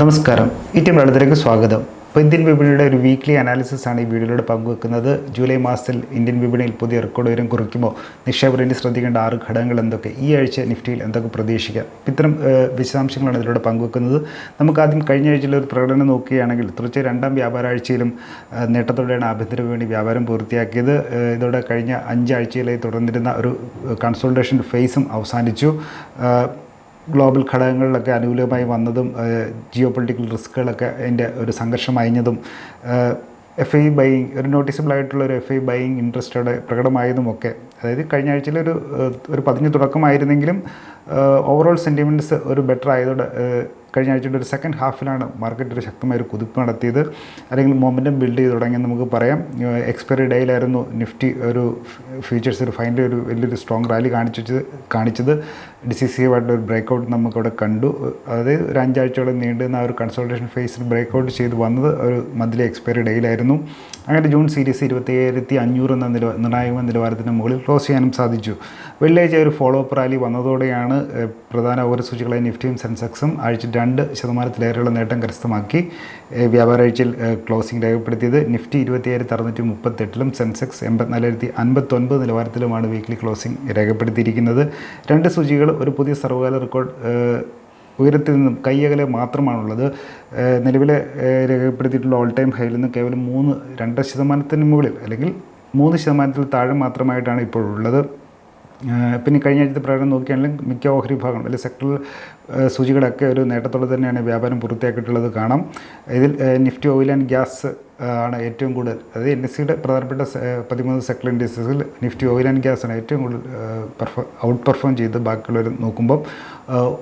നമസ്കാരം. ഈ ടീം സ്വാഗതം. ഇപ്പോൾ ഇന്ത്യൻ വിപണിയുടെ ഒരു വീക്ക്ലി അനാലിസിസ് ആണ് ഈ വീഡിയോയിലൂടെ പങ്കുവെക്കുന്നത്. ജൂലൈ മാസത്തിൽ ഇന്ത്യൻ വിപണിയിൽ പുതിയ റെക്കോർഡ് ഉയരം കുറിക്കുമോ നിക്ഷേപർ ശ്രദ്ധിക്കേണ്ട ആറ് ഘടകങ്ങൾ എന്തൊക്കെ? ഈ ആഴ്ച നിഫ്റ്റിയിൽ എന്തൊക്കെ പ്രതീക്ഷിക്കാം? ഇത്തരം വിശദാംശങ്ങളാണ് ഇതിലൂടെ പങ്കുവെക്കുന്നത്. നമുക്ക് ആദ്യം കഴിഞ്ഞ ആഴ്ചയിലെ ഒരു പ്രകടനം നോക്കുകയാണെങ്കിൽ തുടർച്ച രണ്ടാം വ്യാപാരാഴ്ചയിലും നേട്ടത്തോടെയാണ് ആഭ്യന്തര വിപണി വ്യാപാരം പൂർത്തിയാക്കിയത്. ഇതോടെ കഴിഞ്ഞ അഞ്ചാഴ്ചയിലായി തുടർന്നിരുന്ന ഒരു കൺസൾട്ടേഷൻ ഫേസും അവസാനിച്ചു. ഗ്ലോബൽ ഘടകങ്ങളിലൊക്കെ അനുകൂലമായി വന്നതും ജിയോ പൊളിറ്റിക്കൽ റിസ്കുകളൊക്കെ അതിന്റെ ഒരു സംഘർഷം അയഞ്ഞതും എഫ് ഐ ബൈയിങ് ഒരു നോട്ടീസബിൾ ആയിട്ടുള്ള ഒരു എഫ് ഐ ബൈയിങ് ഇൻട്രസ്റ്റോടെ പ്രകടമായതുമൊക്കെ. അതായത് കഴിഞ്ഞ ആഴ്ചയിൽ ഒരു ഒരു പതിഞ്ഞ തുടക്കമായിരുന്നെങ്കിലും ഓവറോൾ സെന്റിമെന്റ്സ് ഒരു ബെറ്റർ ആയതോടെ കഴിഞ്ഞ ആഴ്ചയുടെ ഒരു സെക്കൻഡ് ഹാഫിലാണ് മാർക്കറ്റ് ഒരു ശക്തമായ ഒരു കുതിപ്പ് നടത്തിയത്. അല്ലെങ്കിൽ മൊമെന്റം ബിൽഡ് ചെയ്ത് തുടങ്ങിയെന്ന് നമുക്ക് പറയാം. എക്സ്പയറി ഡേയിലായിരുന്നു നിഫ്റ്റി ഒരു ഫ്യൂച്ചേഴ്സ് ഒരു ഫൈനൽ ഒരു വലിയൊരു സ്ട്രോങ് റാലി കാണിച്ചത് കാണിച്ചത്. ഡിസിസീവായിട്ടുള്ള ഒരു ബ്രേക്കൗട്ട് നമുക്കവിടെ കണ്ടു. അതായത് ഒരു അഞ്ചാഴ്ചയോളം നീണ്ടുന്ന ആ ഒരു കൺസൾട്ടേഷൻ ഫേസിൽ ബ്രേക്കൗട്ട് ചെയ്ത് വന്നത് ഒരു മന്ത്ലി എക്സ്പയറി ഡേയിലായിരുന്നു അങ്ങനെ ജൂൺ സീരീസ് ഇരുപത്തിയേഴായിരത്തി അഞ്ഞൂറ് എന്ന നില നിർണായക നിലവാരത്തിന് മുകളിൽ ക്ലോസ് ചെയ്യാനും സാധിച്ചു. വെള്ളിയാഴ്ച ഒരു ഫോളോ അപ്പ് റാലി വന്നതോടെയാണ് പ്രധാന ഓരോ സൂചികളായ നിഫ്റ്റിയും സെൻസെക്സും ആഴ്ച രണ്ട് ശതമാനത്തിലേറെയുള്ള നേട്ടം കരസ്ഥമാക്കി വ്യാപാരാഴ്ചയിൽ ക്ലോസിംഗ് രേഖപ്പെടുത്തിയത് നിഫ്റ്റി ഇരുപത്തിയായിരത്തി അറുന്നൂറ്റി മുപ്പത്തെട്ടിലും സെൻസെക്സ് എൺപത്തിനാലായിരത്തി അൻപത്തൊൻപത് നിലവാരത്തിലുമാണ് വീക്ക്ലി ക്ലോസിംഗ് രേഖപ്പെടുത്തിയിരിക്കുന്നത്. രണ്ട് സൂചികൾ ഒരു പുതിയ സർവകാല റെക്കോർഡ് ഉയരത്തിൽ നിന്നും കൈയകലെ മാത്രമാണുള്ളത്. നിലവിലെ രേഖപ്പെടുത്തിയിട്ടുള്ള ഓൾ ടൈം ഹൈയിൽ നിന്ന് കേവലം മൂന്ന് രണ്ട് ശതമാനത്തിന് മുകളിൽ അല്ലെങ്കിൽ മൂന്ന് ശതമാനത്തിൽ താഴെ മാത്രമായിട്ടാണ് ഇപ്പോഴുള്ളത്. പിന്നെ കഴിഞ്ഞ ആഴ്ചത്തെ പ്രകടനം നോക്കുകയാണെങ്കിൽ മിക്ക ഓഹരി ഭാഗം അല്ലെങ്കിൽ സെക്ടറൽ സൂചികളൊക്കെ ഒരു നേട്ടത്തോടെ തന്നെയാണ് വ്യാപാരം പൂർത്തിയാക്കിയിട്ടുള്ളത് കാണാം. ഇതിൽ നിഫ്റ്റി ഓയിൽ ആൻഡ് ഗ്യാസ് ആണ് ഏറ്റവും കൂടുതൽ. അതായത് എൻ എസ് സിയുടെ പ്രധാനപ്പെട്ട പതിമൂന്ന് സെക്ടർ ഇൻഡസ്ട്രീസിൽ നിഫ്റ്റി ഓയിൽ ആൻഡ് ഗ്യാസ് ആണ് ഏറ്റവും കൂടുതൽ പെർഫോം ഔട്ട് പെർഫോം ചെയ്ത് ബാക്കിയുള്ളവർ നോക്കുമ്പോൾ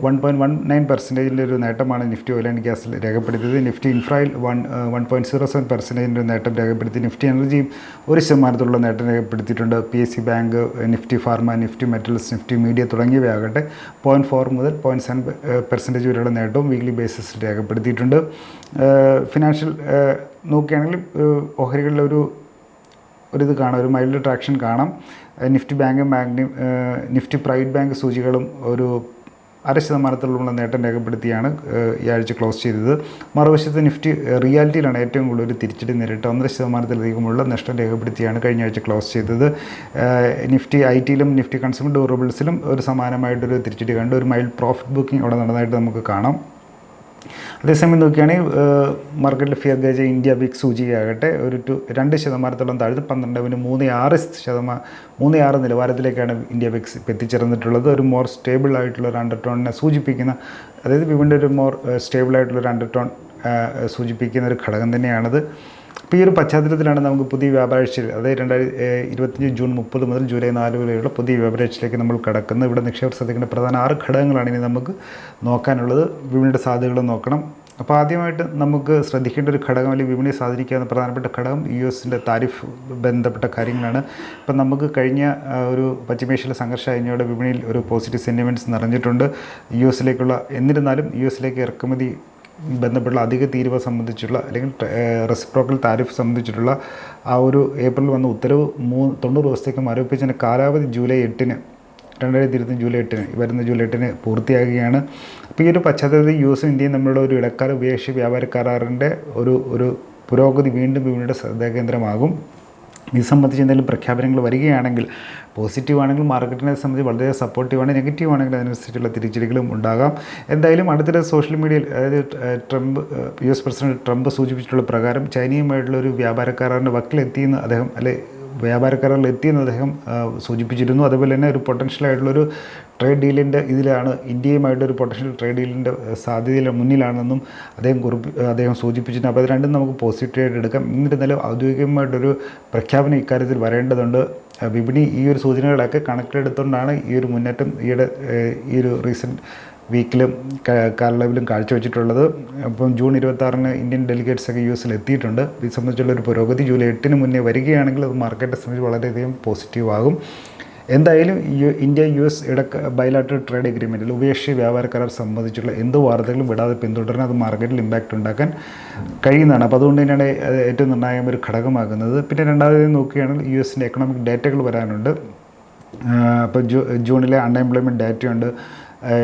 വൺ പോയിന്റ് വൺ നയൻ പെർസെന്റേജിന്റെ ഒരു നേട്ടമാണ് നിഫ്റ്റി ഓയിൽ ആൻഡ് ഗ്യാസിൽ രേഖപ്പെടുത്തിയത്. Nifty ഇൻഫ്രയിൽ one one point zero seven പെർസെന്റേജിന്റെ നേട്ടം രേഖപ്പെടുത്തി. നിഫ്റ്റി എനർജിയും ഒരു ശതമാനത്തിലുള്ള നേട്ടം രേഖപ്പെടുത്തിയിട്ടുണ്ട്. P S C bank Nifty pharma Nifty metals Nifty media തുടങ്ങിയവയാകട്ടെ point four മുതൽ പോയിന്റ് സെവൻ പെർസെന്റേജ് വരെയുള്ള നേട്ടവും വീക്ക്ലി ബേസിസിൽ രേഖപ്പെടുത്തിയിട്ടുണ്ട്. ഫിനാൻഷ്യൽ നോക്കുകയാണെങ്കിൽ ഓഹരികളിലൊരു ഒരു ഒരിത് കാണാം ഒരു മൈൽഡ് ട്രാക്ഷൻ കാണാം. നിഫ്റ്റി ബാങ്കും ബാങ്ക് നിഫ്റ്റി പ്രൈവറ്റ് ബാങ്ക് സൂചികളും ഒരു അര ശതമാനത്തിലുള്ള നേട്ടം രേഖപ്പെടുത്തിയാണ് ഈ ആഴ്ച ക്ലോസ് ചെയ്തത്. മറുവശത്ത് നിഫ്റ്റി റിയാലിറ്റിയിലാണ് ഏറ്റവും കൂടുതൽ ഒരു തിരിച്ചടി നേരിട്ട് ഒന്നര ശതമാനത്തിലധികമുള്ള നഷ്ടം രേഖപ്പെടുത്തിയാണ് കഴിഞ്ഞ ആഴ്ച ക്ലോസ് ചെയ്തത്. നിഫ്റ്റി ഐ ടിയിലും നിഫ്റ്റി കൺസ്യൂമർ ഡ്യൂറബിൾസിലും ഒരു സമാനമായിട്ടൊരു തിരിച്ചടി കണ്ട് ഒരു മൈൽഡ് പ്രോഫിറ്റ് ബുക്കിംഗ് അവിടെ നടന്നതായിട്ട് നമുക്ക് കാണാം. അതേസമയം നോക്കുകയാണെങ്കിൽ മാർക്കറ്റിൽ ഫിയർ ഗേജ് ഇന്ത്യ ബിഗ് സൂചികയാകട്ടെ ഒരു ടു രണ്ട് ശതമാനത്തോളം താഴ്ത്തി പന്ത്രണ്ട് പിന്നെ മൂന്ന് ആറ് ശതമാനം മൂന്ന് ആറ് നിലവാരത്തിലേക്കാണ് ഇന്ത്യ ബിക്സ് എത്തിച്ചേർന്നിട്ടുള്ളത്. ഒരു മോർ സ്റ്റേബിൾ ആയിട്ടുള്ള ഒരു അണ്ടർടോണിനെ സൂചിപ്പിക്കുന്ന അതായത് വിപണിയുടെ ഒരു മോർ സ്റ്റേബിൾ ആയിട്ടുള്ള ഒരു അണ്ടർടോൺ സൂചിപ്പിക്കുന്ന ഒരു ഘടകം തന്നെയാണത്. അപ്പോൾ ഈ ഒരു പശ്ചാത്തലത്തിലാണ് നമുക്ക് പുതിയ വ്യാപാരാഴ്ചയിൽ അതായത് രണ്ടായിരത്തി ഇരുപത്തഞ്ച് ജൂൺ മുപ്പത് മുതൽ ജൂലൈ നാല് വരെയുള്ള പുതിയ വ്യാപാരാഴ്ചയിലേക്ക് നമ്മൾ കടക്കുന്നത്. ഇവിടെ നിക്ഷേപ ശ്രദ്ധിക്കേണ്ട പ്രധാന ആറ് ഘടകങ്ങളാണ് ഇനി നമുക്ക് നോക്കാനുള്ളത്. വിപണിയുടെ സാധ്യതകൾ നോക്കണം. അപ്പോൾ ആദ്യമായിട്ട് നമുക്ക് ശ്രദ്ധിക്കേണ്ട ഒരു ഘടകം അല്ലെങ്കിൽ വിപണിയെ സ്വാധീനിക്കാവുന്ന പ്രധാനപ്പെട്ട ഘടകം യു എസിന്റെ താരിഫ് ബന്ധപ്പെട്ട കാര്യങ്ങളാണ്. ഇപ്പം നമുക്ക് കഴിഞ്ഞ ഒരു പശ്ചിമേഷ്യയിലെ സംഘർഷം കഴിഞ്ഞോടെ വിപണിയിൽ ഒരു പോസിറ്റീവ് സെന്റിമെന്റ്സ് നിറഞ്ഞിട്ടുണ്ട്. യു എസിലേക്കുള്ള എന്നിരുന്നാലും യു എസിലേക്ക് ഇറക്കുമതി ബന്ധപ്പെട്ട അധിക തീരുവ സംബന്ധിച്ചുള്ള അല്ലെങ്കിൽ റെസിപ്രോക്കൽ താരിഫ് സംബന്ധിച്ചിട്ടുള്ള ആ ഒരു ഏപ്രിൽ വന്ന ഉത്തരവ് മൂന്ന് തൊണ്ണൂറ് ദിവസത്തേക്ക് മരവിപ്പിച്ചതിന്റെ കാലാവധി ജൂലൈ എട്ടിന് രണ്ടായിരത്തി ഇരുപത്തി ജൂലൈ എട്ടിന് വരുന്ന ജൂലൈ എട്ടിന് പൂർത്തിയാകുകയാണ്. അപ്പോൾ ഈ ഒരു പശ്ചാത്തലത്തിൽ യു എസും ഇന്ത്യയും തമ്മിലുള്ള ഒരു ഇടക്കാല ഉപേക്ഷ വ്യാപാര കരാറിന്റെ ഒരു ഒരു പുരോഗതി വീണ്ടും വീണ്ടും ശ്രദ്ധാകേന്ദ്രമാകും ഇത് സംബന്ധിച്ച് എന്തെങ്കിലും പ്രഖ്യാപനങ്ങൾ വരികയാണെങ്കിൽ പോസിറ്റീവ് ആണെങ്കിൽ മാർക്കറ്റിനെ സംബന്ധിച്ച് വളരെ സപ്പോർട്ടീവാണ് നെഗറ്റീവ് ആണെങ്കിൽ അതിനനുസരിച്ചുള്ള തിരിച്ചടികളും ഉണ്ടാകാം. എന്തായാലും അടുത്തിടെ സോഷ്യൽ മീഡിയയിൽ അതായത് Trump U S president Trump സൂചിപ്പിച്ചിട്ടുള്ള പ്രകാരം ചൈനയുമായിട്ടുള്ള ഒരു വ്യാപാര കരാറിന്റെ വക്കിലെത്തിയെന്ന് അദ്ദേഹം അല്ലെ വ്യാപാര കരാറിൽ എത്തിയെന്ന് അദ്ദേഹം സൂചിപ്പിച്ചിരുന്നു. അതുപോലെ തന്നെ ഒരു പൊട്ടൻഷ്യൽ ആയിട്ടുള്ളൊരു ട്രേഡ് ഡീലിന്റെ ഇതിലാണ് ഇന്ത്യയുമായിട്ട് ഒരു പൊട്ടൻഷ്യൽ ട്രേഡ് ഡീലിന്റെ സാധ്യതയിൽ മുന്നിലാണെന്നും അദ്ദേഹം കുറിപ്പ് അദ്ദേഹം സൂചിപ്പിച്ചിട്ടുണ്ട് അപ്പോൾ അത് രണ്ടും നമുക്ക് പോസിറ്റീവായിട്ട് എടുക്കാം. എന്നിരുന്നാലും ഔദ്യോഗികമായിട്ടൊരു പ്രഖ്യാപനം ഇക്കാര്യത്തിൽ വരേണ്ടതുണ്ട്. വിപണി ഈ ഒരു സൂചനകളൊക്കെ കണക്കിലെടുത്തുകൊണ്ടാണ് ഈ ഒരു മുന്നേറ്റം ഈയിടെ ഈ ഒരു റീസെന്റ് വീക്കിലും കാലയളവിലും കാഴ്ചവെച്ചിട്ടുള്ളത്. അപ്പം ജൂൺ ഇരുപത്താറിന് ഇന്ത്യൻ ഡെലിഗേറ്റ്സ് ഒക്കെ യു എസിൽ എത്തിയിട്ടുണ്ട്. ഇത് സംബന്ധിച്ചുള്ള ഒരു പുരോഗതി ജൂലൈ എട്ടിന് മുന്നേ വരികയാണെങ്കിൽ അത് മാർക്കറ്റിനെ സംബന്ധിച്ച് വളരെയധികം പോസിറ്റീവ് ആകും. എന്തായാലും യു- ഇന്ത്യ യു എസ് ഇടയ്ക്ക് ബയലാറ്ററൽ ട്രേഡ് എഗ്രിമെന്റിൽ ഉപേക്ഷ വ്യാപാര കരാർ സംബന്ധിച്ചുള്ള എന്ത് വാർത്തകളും വിടാതെ പിന്തുടരാൻ അത് മാർക്കറ്റിൽ ഇമ്പാക്റ്റ് ഉണ്ടാക്കാൻ കഴിയുന്നതാണ്. അപ്പോൾ അതുകൊണ്ട് തന്നെയാണ് ഏറ്റവും നിർണായകം ഒരു ഘടകമാകുന്നത്. പിന്നെ രണ്ടാമത് നോക്കുകയാണെങ്കിൽ യു എസിന്റെ എക്കണോമിക് ഡാറ്റകൾ വരാനുണ്ട്. അപ്പോൾ ജൂ ജൂണിലെ അൺഎംപ്ലോയ്മെന്റ് ഡാറ്റയുണ്ട്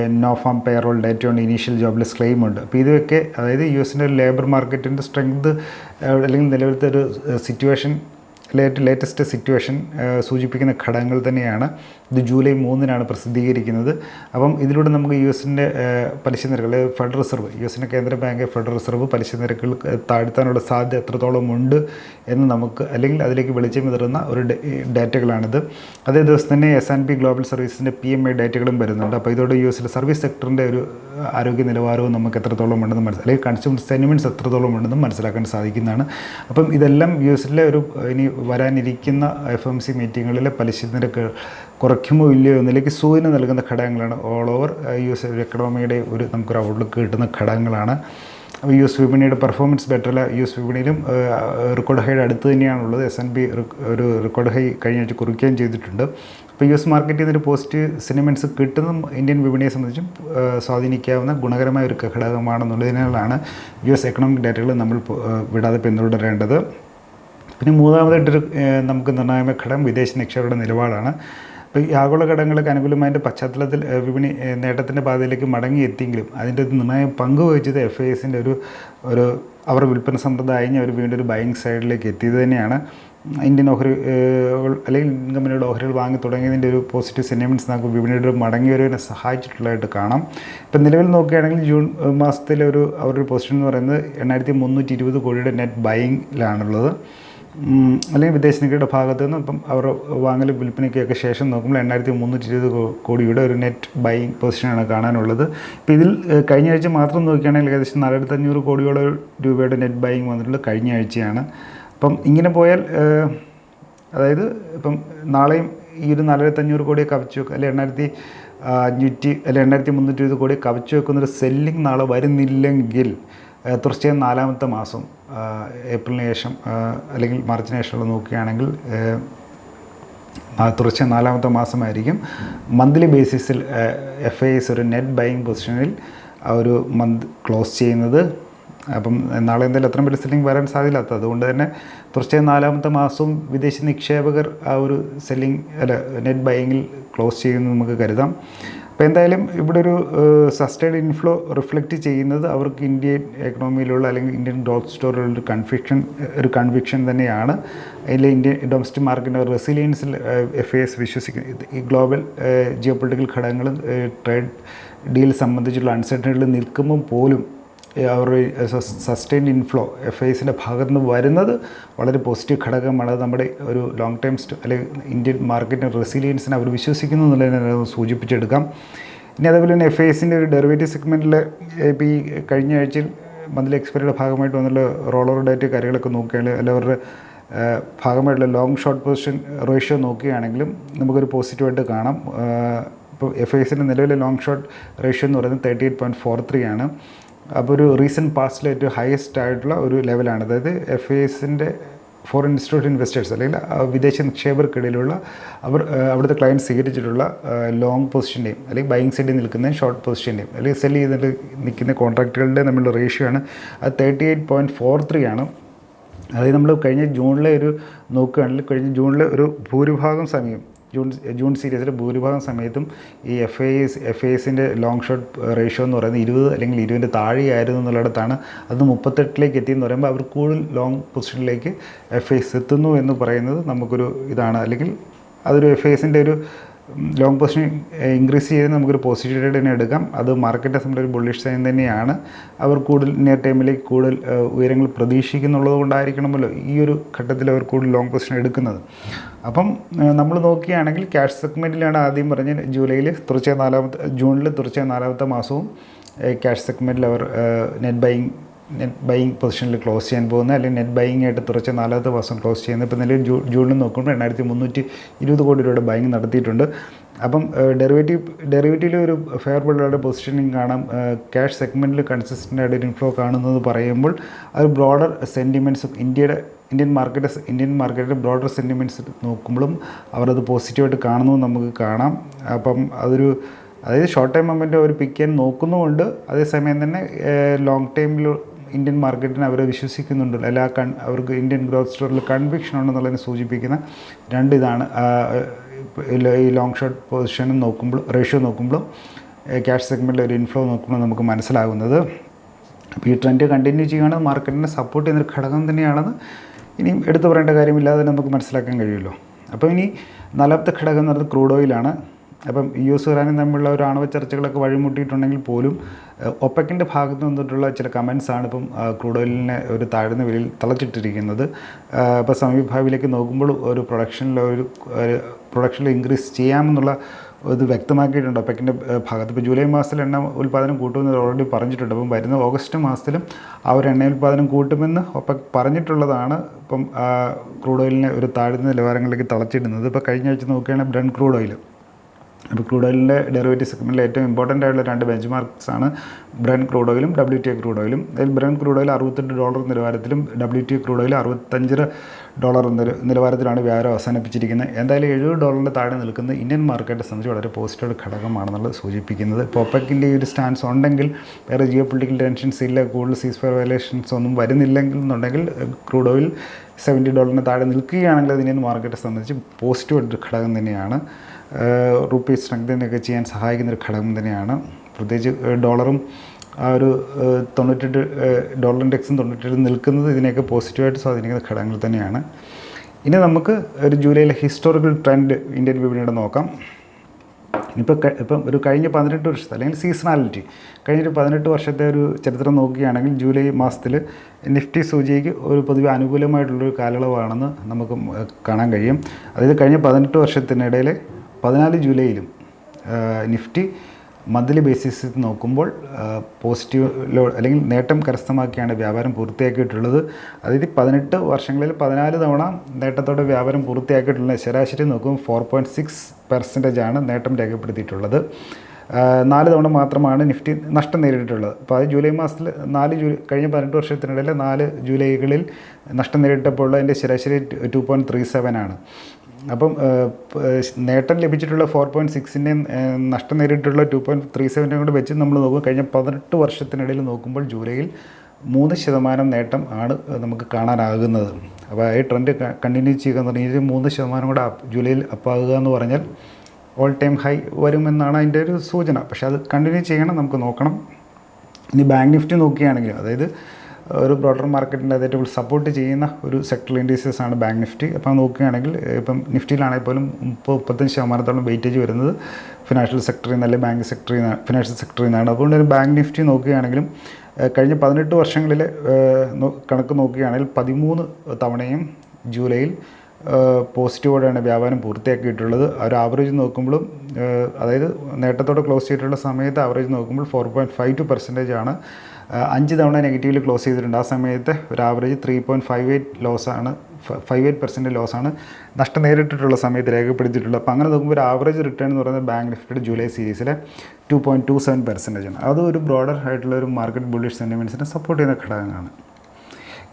നോ ഫാം പേറോൾ ഡേറ്റ് ഉണ്ട് ഇനീഷ്യൽ ജോബ്ലെസ് ക്ലെയിം ഉണ്ട്. അപ്പോൾ ഇതൊക്കെ അതായത് യു എസിന്റെ ഒരു ലേബർ മാർക്കറ്റിന്റെ സ്ട്രെങ്ത് അല്ലെങ്കിൽ നിലവിലത്തെ ഒരു സിറ്റുവേഷൻ ലേറ്റ് ലേറ്റസ്റ്റ് സിറ്റുവേഷൻ സൂചിപ്പിക്കുന്ന ഘടകങ്ങൾ തന്നെയാണ്. ഇത് ജൂലൈ മൂന്നിനാണ് പ്രസിദ്ധീകരിക്കുന്നത്. അപ്പം ഇതിലൂടെ നമുക്ക് യു എസിന്റെ പലിശ നിരക്കുകൾ ഫെഡറൽ റിസർവ് യു എസിന്റെ കേന്ദ്ര ബാങ്ക് ഫെഡറൽ റിസർവ് പലിശ നിരക്കുകൾ താഴ്ത്താനുള്ള സാധ്യത എത്രത്തോളം ഉണ്ട് എന്ന് നമുക്ക് അല്ലെങ്കിൽ അതിലേക്ക് വെളിച്ചം വിതറുന്ന ഒരു ഡാറ്റകളാണിത്. അതേ ദിവസം തന്നെ എസ് ആൻഡ് പി ഗ്ലോബൽ സർവീസിന്റെ പി എം ഐ ഡാറ്റകളും വരുന്നുണ്ട്. അപ്പോൾ ഇതോടെ യു എസിലെ സർവീസ് സെക്ടറിന്റെ ഒരു ആരോഗ്യ നിലവാരവും നമുക്ക് എത്രത്തോളം ഉണ്ടെന്ന് മനസ്സിലാക്കി അല്ലെങ്കിൽ കൺസ്യൂമർ സെന്റിമെന്റ്സ് എത്രത്തോളം ഉണ്ടെന്നും മനസ്സിലാക്കാൻ സാധിക്കുന്നതാണ്. അപ്പം ഇതെല്ലാം യു എസിലെ ഒരു ഇനി വരാനിരിക്കുന്ന എഫ് എം സി മീറ്റിങ്ങുകളിലെ പലിശ നിരക്ക് കുറയ്ക്കുമോ ഇല്ലയോ എന്നിലേക്ക് സൂചന നൽകുന്ന ഘടകങ്ങളാണ്. ഓൾ ഓവർ യു എസ് എക്കണോമിയുടെ ഒരു നമുക്കൊരു ഔട്ട്ലുക്ക് കിട്ടുന്ന ഘടകങ്ങളാണ്. അപ്പോൾ യു എസ് വിപണിയുടെ പെർഫോമൻസ് ബെറ്ററല്ല യു എസ് വിപണിയിലും റെക്കോർഡ് ഹൈയുടെ അടുത്ത് തന്നെയാണുള്ളത്. എസ് എൻ ബി ഒരു റെക്കോർഡ് ഹൈ കഴിഞ്ഞ ആഴ്ച കുറിക്കുകയും ചെയ്തിട്ടുണ്ട്. അപ്പോൾ യു എസ് മാർക്കറ്റിൽ നിന്നൊരു പോസിറ്റീവ് സിനിമൻസ് കിട്ടുന്ന ഇന്ത്യൻ വിപണിയെ സംബന്ധിച്ചും സ്വാധീനിക്കാവുന്ന ഗുണകരമായ ഒരു ഘടകമാണെന്നുള്ളതിനാലാണ് യു എസ് എക്കണോമിക് ഡാറ്റകൾ നമ്മൾ വിടാതെ പിന്തുടരേണ്ടത്. പിന്നെ മൂന്നാമതായിട്ടൊരു നമുക്ക് നിർണായക ഘടകം വിദേശ നിക്ഷേപയുടെ നിലപാടാണ്. ഇപ്പോൾ ഈ ആഗോള ഘടകങ്ങൾക്ക് അനുകൂലമായതിന്റെ പശ്ചാത്തലത്തിൽ വിപണി നേട്ടത്തിന്റെ പാതയിലേക്ക് മടങ്ങി എത്തിയെങ്കിലും അതിന്റെ നിർണായ പങ്ക് വഹിച്ചത് എഫ് ഐ എസിന്റെ ഒരു ഒരു അവർ വിൽപ്പന സമ്പ്രദായം അവർ വീണ്ടും ഒരു ബൈങ് സൈഡിലേക്ക് എത്തിയത് തന്നെയാണ്. ഇന്ത്യൻ ഓഹരി അല്ലെങ്കിൽ കമ്പനിയുടെ ഓഹരികൾ വാങ്ങി തുടങ്ങിയതിന്റെ ഒരു പോസിറ്റീവ് സെന്റിമെന്റ്സ് നമുക്ക് വിപണിയുടെ മടങ്ങി വരുവിനെ സഹായിച്ചിട്ടുള്ളതായിട്ട് കാണാം. ഇപ്പം നിലവിൽ നോക്കുകയാണെങ്കിൽ ജൂൺ മാസത്തിലെ ഒരു അവരുടെ പൊസിഷൻ എന്ന് പറയുന്നത് എണ്ണായിരത്തി മുന്നൂറ്റി ഇരുപത് കോടിയുടെ നെറ്റ് ബൈങ്ങിലാണുള്ളത് അല്ലെങ്കിൽ വിദേശ നികുതിയുടെ ഭാഗത്തു നിന്ന് ഇപ്പം അവർ വാങ്ങൽ വിൽപ്പനയ്ക്കൊക്കെ ശേഷം നോക്കുമ്പോൾ എണ്ണായിരത്തി മുന്നൂറ്റി ഇരുപത് കോടിയുടെ ഒരു നെറ്റ് ബൈയിങ് പൊസിഷനാണ് കാണാനുള്ളത്. ഇപ്പോൾ ഇതിൽ കഴിഞ്ഞ ആഴ്ച മാത്രം നോക്കുകയാണെങ്കിൽ ഏകദേശം നാലായിരത്തി അഞ്ഞൂറ് കോടിയോളം രൂപയുടെ നെറ്റ് ബൈയിങ് വന്നിട്ടുള്ളത് കഴിഞ്ഞ ആഴ്ചയാണ്. അപ്പം ഇങ്ങനെ പോയാൽ അതായത് ഇപ്പം നാളെയും ഈ ഒരു നാലായിരത്തി അഞ്ഞൂറ് കോടി കവച്ചു വെക്കുക അല്ലെങ്കിൽ എണ്ണായിരത്തി അഞ്ഞൂറ്റി അല്ലെങ്കിൽ എണ്ണായിരത്തി മുന്നൂറ്റി ഇരുപത് കോടി കവച്ചു വെക്കുന്നൊരു സെല്ലിംഗ് നാളെ വരുന്നില്ലെങ്കിൽ തീർച്ചയായും നാലാമത്തെ മാസം ഏപ്രിലിന് ശേഷം അല്ലെങ്കിൽ മാർച്ചിന് ശേഷമുള്ള നോക്കുകയാണെങ്കിൽ തീർച്ചയായും നാലാമത്തെ മാസമായിരിക്കും. Monthly basis F I S ഒരു നെറ്റ് ബൈയിങ് പൊസിഷനിൽ ഒരു മന്ത് ക്ലോസ് ചെയ്യുന്നത്. അപ്പം നാളെ എന്തായാലും അത്രയും വലിയ സെല്ലിംഗ് വരാൻ സാധ്യതയില്ലാത്ത അതുകൊണ്ട് തന്നെ തീർച്ചയായും നാലാമത്തെ മാസവും വിദേശ നിക്ഷേപകർ ആ ഒരു സെല്ലിംഗ് അല്ല നെറ്റ് ബൈയിങ്ങിൽ ക്ലോസ് ചെയ്യുമെന്ന് നമുക്ക് കരുതാം. അപ്പോൾ എന്തായാലും ഇവിടെ ഒരു സസ്റ്റൈഡ് ഇൻഫ്ലോ റിഫ്ലക്റ്റ് ചെയ്യുന്നത് അവർക്ക് ഇന്ത്യൻ എക്കണോമിയിലുള്ള അല്ലെങ്കിൽ ഇന്ത്യൻ ഗ്രോത്ത് സ്റ്റോറിലുള്ള ഒരു കൺഫിക്ഷൻ ഒരു കൺവിക്ഷൻ തന്നെയാണ്. അതിൽ ഇന്ത്യൻ ഡൊമസ്റ്റിക് മാർക്കറ്റിന്റെ റെസിലിയൻസിൽ എഫ് എസ് വിശ്വസിക്കുന്നത്. ഈ ഗ്ലോബൽ ജിയോ പൊളിറ്റിക്കൽ ഘടകങ്ങളും ട്രേഡ് ഡീൽ സംബന്ധിച്ചുള്ള അൺസർട്ടനിറ്റിൽ നിൽക്കുമ്പോൾ പോലും അവരുടെ സസ്റ്റൈൻഡ് ഇൻഫ്ലോ എഫ് ഐസിന്റെ ഭാഗത്ത് നിന്ന് വരുന്നത് വളരെ പോസിറ്റീവ് ഘടകമാണ്. അത് നമ്മുടെ ഒരു ലോങ് ടൈം അല്ലെങ്കിൽ ഇന്ത്യൻ മാർക്കറ്റിന്റെ റെസിലിയൻസിനെ അവർ വിശ്വസിക്കുന്നു എന്നുള്ളതിനെ സൂചിപ്പിച്ചെടുക്കാം. ഇനി അതേപോലെ തന്നെ എഫ് ഐസിന്റെ ഒരു ഡെറിവേറ്റീവ് സെഗ്മെന്റിൽ ഇപ്പോൾ ഈ കഴിഞ്ഞ ആഴ്ചയിൽ മന്ത്ലി എക്സ്പയറിയുടെ ഭാഗമായിട്ട് വന്നുള്ള റോളർ ഡേറ്റ് കാര്യങ്ങളൊക്കെ നോക്കുകയാണെങ്കിൽ അല്ല അവരുടെ ഭാഗമായിട്ടുള്ള ലോങ് ഷോർട്ട് പൊസിഷൻ റേഷ്യോ നോക്കുകയാണെങ്കിലും നമുക്കൊരു പോസിറ്റീവായിട്ട് കാണാം. ഇപ്പോൾ എഫ് ഐസിന്റെ നിലവിലെ ലോങ് ഷോർട്ട് റേഷ്യോ എന്ന് പറയുന്നത് thirty eight point four three ആണ്. അപ്പോൾ ഒരു റീസെന്റ് പാസ്റ്റിലെ ഏറ്റവും ഹയസ്റ്റ് ആയിട്ടുള്ള ഒരു ലെവലാണ് അതായത് എഫ് എസിന്റെ ഫോറിൻ ഇൻസ്റ്റിറ്റ്യൂട്ട് ഇൻവെസ്റ്റേഴ്സ് അല്ലെങ്കിൽ വിദേശ നിക്ഷേപകർക്കിടയിലുള്ള അവർ അവിടുത്തെ ക്ലയന്റ് സ്വീകരിച്ചിട്ടുള്ള ലോങ് പൊസിഷന്റെയും അല്ലെങ്കിൽ ബൈങ് സൈഡിൽ നിൽക്കുന്ന ഷോർട്ട് പൊസിഷന്റെയും അല്ലെങ്കിൽ സെൽ ചെയ്തിട്ട് നിൽക്കുന്ന കോൺട്രാക്റ്റുകളുടെ നമ്മളുടെ റേഷ്യോ ആണ്. അത് thirty eight point four three ആണ്. അതായത് നമ്മൾ കഴിഞ്ഞ ജൂണിലെ ഒരു നോക്കുകയാണെങ്കിൽ കഴിഞ്ഞ ജൂണിലെ ഒരു ഭൂരിഭാഗം സമയം ജൂൺ ജൂൺ സീരീസിലെ ഭൂരിഭാഗം സമയത്തും ഈ F I S F I എസിന്റെ ലോങ് ഷോട്ട് റേഷ്യോ എന്ന് പറയുന്നത് ഇരുപത് അല്ലെങ്കിൽ ഇരുപതിന്റെ താഴെയായിരുന്നു എന്നുള്ളിടത്താണ്. അത് മുപ്പത്തെട്ടിലേക്ക് എത്തിയെന്ന് പറയുമ്പോൾ അവർ കൂടുതൽ ലോങ് പൊസിഷനിലേക്ക് എഫ് ഐ എസ് എത്തുന്നു എന്ന് പറയുന്നത് നമുക്കൊരു ഇതാണ്. അല്ലെങ്കിൽ അതൊരു എഫ് ഐ എസിന്റെ ഒരു ലോങ് പൊസിഷൻ ഇൻക്രീസ് ചെയ്ത് നമുക്കൊരു പോസിറ്റീവ് ട്രേഡ് തന്നെ എടുക്കാം. അത് മാർക്കറ്റ് സംബന്ധിച്ച് ഒരു ബുള്ളിഷ് സൈൻ തന്നെയാണ്. അവർ കൂടുതൽ നിയർ ടൈമിലേക്ക് കൂടുതൽ ഉയരങ്ങൾ പ്രതീക്ഷിക്കുന്നുള്ളത് കൊണ്ടായിരിക്കണമല്ലോ ഈ ഒരു ഘട്ടത്തിൽ അവർ കൂടുതൽ ലോങ് പൊസിഷൻ എടുക്കുന്നത്. അപ്പം നമ്മൾ നോക്കുകയാണെങ്കിൽ ക്യാഷ് സെഗ്മെന്റിലാണ് ആദ്യം പറഞ്ഞ ജൂലൈയിൽ തുടർച്ചയായ നാലാമത്തെ ജൂണിൽ തുടർച്ചയായ നാലാമത്തെ മാസവും ക്യാഷ് സെഗ്മെന്റിൽ അവർ നെറ്റ് ബൈങ് നെറ്റ് ബൈയിങ് പൊസിഷനിൽ ക്ലോസ് ചെയ്യാൻ പോകുന്നത് അല്ലെങ്കിൽ നെറ്റ് ബൈയിങ് ആയിട്ട് തുറച്ച് നാലാമത്തെ മാസം ക്ലോസ് ചെയ്യുന്നത്. ഇപ്പോൾ നിലവിൽ ജൂ ജൂണിൽ നോക്കുമ്പോൾ എണ്ണായിരത്തി മുന്നൂറ്റി ഇരുപത് കോടി രൂപയുടെ ബൈങ് നടത്തിയിട്ടുണ്ട്. അപ്പം ഡെറിവേറ്റീവ് ഡെറിവേറ്റീവിൽ ഒരു ഫെയർബിളുടെ പൊസിഷനിങ് കാണാം. ക്യാഷ് സെഗ്മെന്റിൽ കൺസിസ്റ്റന്റ് ആയിട്ട് ഇൻഫ്ലോ കാണുന്നത് പറയുമ്പോൾ അത് ബ്രോഡർ സെന്റിമെന്റ്സ് ഇന്ത്യയുടെ ഇന്ത്യൻ മാർക്കറ്റ് ഇന്ത്യൻ മാർക്കറ്റിന്റെ ബ്രോഡർ സെന്റിമെന്റ്സ് നോക്കുമ്പോഴും അവരത് പോസിറ്റീവായിട്ട് കാണുന്നു നമുക്ക് കാണാം. അപ്പം അതൊരു അതായത് ഷോർട്ട് ടൈം മൊമെന്റ് അവർ പിക്ക് ചെയ്യാൻ നോക്കുന്നുമുണ്ട്. അതേസമയം തന്നെ ലോങ് ടൈമിൽ ഇന്ത്യൻ മാർക്കറ്റിനെ അവർ വിശ്വസിക്കുന്നുണ്ട് എല്ലാ കൺ അവർക്ക് ഇന്ത്യൻ ഗ്രോത്ത് സ്റ്റോറിൽ കൺവിക്ഷൻ ഉണ്ടെന്നുള്ളതിനെ സൂചിപ്പിക്കുന്ന രണ്ട് ഇതാണ്. ഈ ലോങ് ഷോർട്ട് പൊസിഷൻ നോക്കുമ്പോൾ റേഷ്യോ നോക്കുമ്പോൾ ക്യാഷ് സെഗ്മെന്റിൽ ഒരു ഇൻഫ്ലോ നോക്കുമ്പോൾ നമുക്ക് മനസ്സിലാകുന്നത്. അപ്പോൾ ഈ ട്രെൻഡ് കണ്ടിന്യൂ ചെയ്യുകയാണ് മാർക്കറ്റിനെ സപ്പോർട്ട് ചെയ്യുന്നൊരു ഘടകം തന്നെയാണെന്ന് ഇനിയും എടുത്തു പറയേണ്ട കാര്യമില്ലാതെ നമുക്ക് മനസ്സിലാക്കാൻ കഴിയുമല്ലോ. അപ്പോൾ ഇനി നാലാമത്തെ ഘടകം എന്ന് പറയുന്നത് ക്രൂഡ് ഓയിലാണ് അപ്പം യു എസ് ഇറാനും തമ്മിലുള്ള ഒരു ആണവ ചർച്ചകളൊക്കെ വഴിമുട്ടിയിട്ടുണ്ടെങ്കിൽ പോലും ഒപ്പക്കിന്റെ ഭാഗത്ത് നിന്നിട്ടുള്ള ചില കമൻസാണ് ഇപ്പം ക്രൂഡ് ഓയിലിനെ ഒരു താഴ്ന്ന വിലയിൽ തളച്ചിട്ടിരിക്കുന്നത്. ഇപ്പം സമീപഭാവിയിലേക്ക് നോക്കുമ്പോൾ ഒരു പ്രൊഡക്ഷനിൽ ഒരു പ്രൊഡക്ഷനിൽ ഇൻക്രീസ് ചെയ്യാമെന്നുള്ള ഇത് വ്യക്തമാക്കിയിട്ടുണ്ട്. ഒപ്പക്കിന്റെ ഭാഗത്ത് ഇപ്പോൾ ജൂലൈ മാസത്തിൽ എണ്ണ ഉൽപ്പാദനം കൂട്ടുമെന്ന് ഓൾറെഡി പറഞ്ഞിട്ടുണ്ട്. അപ്പം വരുന്ന ഓഗസ്റ്റ് മാസത്തിലും അവർ എണ്ണ ഉൽപ്പാദനം കൂട്ടുമെന്ന് ഒപ്പക് പറഞ്ഞിട്ടുള്ളതാണ് ഇപ്പം ക്രൂഡ് ഓയിലിനെ ഒരു താഴ്ന്ന നിലവാരങ്ങളിലേക്ക് തളച്ചിടുന്നത്. ഇപ്പോൾ കഴിഞ്ഞ ആഴ്ച നോക്കുകയാണെങ്കിൽ ബ്രൺ ക്രൂഡ് ഓയിൽ അപ്പോൾ ക്രൂഡ് ഓയിലിന്റെ ഡെറിവേറ്റീവ് സെഗ്മെന്റിൽ ഏറ്റവും ഇമ്പോർട്ടന്റ് ആയിട്ടുള്ള രണ്ട് ബെഞ്ച് മാർക്സ് ആണ് ബ്രൻ ക്രൂഡ് ഓയിലും ഡബ്ല്യു ടി ക്രൂഡ് ഓയിലും അതിൽ ബ്രൻ ക്രൂഡ് ഓയിൽ അറുപത്തെട്ട് ഡോളർ നിലവാരത്തിലും ഡബ്ല്യു ടി ക്രൂഡ് ഓയിൽ അറുപത്തഞ്ചര ഡോളർ നിലവാരത്തിലാണ് വ്യാപാരം അവസാനിപ്പിച്ചിരിക്കുന്നത്. എന്തായാലും എഴുപത് ഡോളറിന്റെ താഴെ നിൽക്കുന്ന ഇന്ത്യൻ മാർക്കറ്റെ സംബന്ധിച്ച് വളരെ പോസിറ്റീവ് ഘടകമാണെന്നുള്ളത് സൂചിപ്പിക്കുന്നത്. ഇപ്പോൾ ഈ ഒരു സ്റ്റാൻസ് ഉണ്ടെങ്കിൽ വേറെ ജിയോ പൊളിറ്റിക്കൽ ടെൻഷൻസ് ഇല്ല കൂടുതൽ സീസ് ഫയർ വയലേഷൻസ് ഒന്നും വരുന്നില്ലെങ്കിൽ എന്നുണ്ടെങ്കിൽ ക്രൂഡ് ഓയിൽ സെവന്റി ഡോളറിന് താഴെ നിൽക്കുകയാണെങ്കിൽ അത് ഇന്ത്യൻ മാർക്കറ്റെ സംബന്ധിച്ച് പോസിറ്റീവ് ഘടകം തന്നെയാണ്. റുപ്പീ സ്ട്രെങ്തനൊക്കെ ചെയ്യാൻ സഹായിക്കുന്ന ഒരു ഘടകം തന്നെയാണ്. പ്രത്യേകിച്ച് ഡോളറും ആ ഒരു തൊണ്ണൂറ്റെട്ട് ഡോളർ ഇൻഡെക്സും തൊണ്ണൂറ്റെട്ട് നിൽക്കുന്നത് ഇതിനെയൊക്കെ പോസിറ്റീവായിട്ട് സ്വാധീനിക്കുന്ന ഘടകങ്ങൾ തന്നെയാണ്. ഇനി നമുക്ക് ഒരു ജൂലൈയിലെ ഹിസ്റ്റോറിക്കൽ ട്രെൻഡ് ഇന്ത്യൻ വിപണിയുടെ നോക്കാം. ഇപ്പോൾ ഇപ്പം ഒരു കഴിഞ്ഞ പതിനെട്ട് വർഷത്തെ അല്ലെങ്കിൽ സീസണാലിറ്റി കഴിഞ്ഞൊരു പതിനെട്ട് വർഷത്തെ ഒരു ചരിത്രം നോക്കുകയാണെങ്കിൽ ജൂലൈ മാസത്തിൽ നിഫ്റ്റി സൂചിക്ക് ഒരു പൊതുവെ അനുകൂലമായിട്ടുള്ളൊരു കാലയളവാണെന്ന് നമുക്ക് കാണാൻ കഴിയും. അതായത് കഴിഞ്ഞ പതിനെട്ട് വർഷത്തിനിടയിൽ പതിനാല് ജൂലൈയിലും നിഫ്റ്റി മന്ത്ലി ബേസിസിൽ നോക്കുമ്പോൾ പോസിറ്റീവ് അല്ലെങ്കിൽ നേട്ടം കരസ്ഥമാക്കിയാണ് വ്യാപാരം പൂർത്തിയാക്കിയിട്ടുള്ളത്. അതായത് പതിനെട്ട് വർഷങ്ങളിൽ പതിനാല് തവണ നേട്ടത്തോടെ വ്യാപാരം പൂർത്തിയാക്കിയിട്ടുള്ള ശരാശരി നോക്കുമ്പോൾ ഫോർ പോയിന്റ് സിക്സ് പെർസെന്റേജ് ആണ് നേട്ടം രേഖപ്പെടുത്തിയിട്ടുള്ളത്. നാല് തവണ മാത്രമാണ് നിഫ്റ്റി നഷ്ടം നേരിട്ടിട്ടുള്ളത്. അപ്പോൾ അത് ജൂലൈ മാസത്തിൽ നാല് ജൂലൈ കഴിഞ്ഞ പതിനെട്ട് വർഷത്തിനിടയിൽ നാല് ജൂലൈകളിൽ നഷ്ടം നേരിട്ടപ്പോൾ അതിന്റെ ശരാശരി ടു പോയിന്റ് ത്രീ സെവൻ ആണ്. അപ്പം നേട്ടം ലഭിച്ചിട്ടുള്ള ഫോർ പോയിന്റ് സിക്സിന്റെ നഷ്ടം നേരിട്ടുള്ള ടു പോയിന്റ് ത്രീ സെവന്റെ കൂടെ വെച്ച് നമ്മൾ നോക്കും കഴിഞ്ഞ പതിനെട്ട് വർഷത്തിനിടയിൽ നോക്കുമ്പോൾ ജൂലൈയിൽ മൂന്ന് ശതമാനം നേട്ടം ആണ് നമുക്ക് കാണാനാകുന്നത്. അപ്പോൾ ഈ ട്രെൻഡ് കണ്ടിന്യൂ ചെയ്യുക എന്ന് പറഞ്ഞാൽ മൂന്ന് ശതമാനം കൂടെ ജൂലൈയിൽ അപ്പാകുക എന്ന് പറഞ്ഞാൽ ഓൾ ടൈം ഹൈ വരുമെന്നാണ് അതിന്റെ ഒരു സൂചന. പക്ഷേ അത് കണ്ടിന്യൂ ചെയ്യണം നമുക്ക് നോക്കണം. ഇനി ബാങ്ക് നിഫ്റ്റി നോക്കുകയാണെങ്കിൽ അതായത് ഒരു ബ്രോഡർ മാർക്കറ്റിന്റെ ഏറ്റവും സപ്പോർട്ട് ചെയ്യുന്ന ഒരു സെക്ടർ ഇൻഡീസസ് ആണ് ബാങ്ക് നിഫ്റ്റി അപ്പം നോക്കുകയാണെങ്കിൽ ഇപ്പം നിഫ്റ്റിയിലാണെങ്കിൽ പോലും മുപ്പത് മുപ്പത്തഞ്ച് ശതമാനത്തോളം വെയിറ്റേജ് വരുന്നത് ഫിനാൻഷ്യൽ സെക്ടറിൽ നിന്ന് അല്ലെങ്കിൽ ബാങ്ക് സെക്ടറിൽ നിന്ന് ഫിനാൻഷ്യൽ സെക്ടറിൽ നിന്നാണ്. അതുകൊണ്ട് ഒരു ബാങ്ക് നിഫ്റ്റി നോക്കുകയാണെങ്കിലും കഴിഞ്ഞ പതിനെട്ട് വർഷങ്ങളിൽ കണക്ക് നോക്കുകയാണെങ്കിൽ പതിമൂന്ന് തവണയും ജൂലൈയിൽ പോസിറ്റീവോടെയാണ് വ്യാപാരം പൂർത്തിയാക്കിയിട്ടുള്ളത്. ഒരു ആവറേജ് നോക്കുമ്പോഴും അതായത് നേട്ടത്തോടെ ക്ലോസ് ചെയ്തിട്ടുള്ള സമയത്ത് ആവറേജ് നോക്കുമ്പോൾ four point five two percentage ആണ്. അഞ്ച് തവണ നെഗറ്റീവിൽ ക്ലോസ് ചെയ്തിട്ടുണ്ട്. ആ സമയത്ത് ഒരു average three point five eight ലോസാണ് five eight percent ലോസാണ് നഷ്ടം നേരിട്ടിട്ടുള്ള സമയത്ത് രേഖപ്പെടുത്തിയിട്ടുള്ളത്. അപ്പോൾ അങ്ങനെ നോക്കുമ്പോൾ ഒരു ആവറേജ് റിട്ടേൺ എന്ന് പറയുന്നത് ബാങ്ക് നിഫ്റ്റിയുടെ ജൂലൈ സീരീസിലെ two point two seven percentage ആണ്. അത് ഒരു ബ്രോഡർ ആയിട്ടുള്ള ഒരു മാർക്കറ്റ് ബുള്ളിഷ് സെന്റിമെന്റ്സിനെ സപ്പോർട്ട് ചെയ്യുന്ന ഘടകമാണ്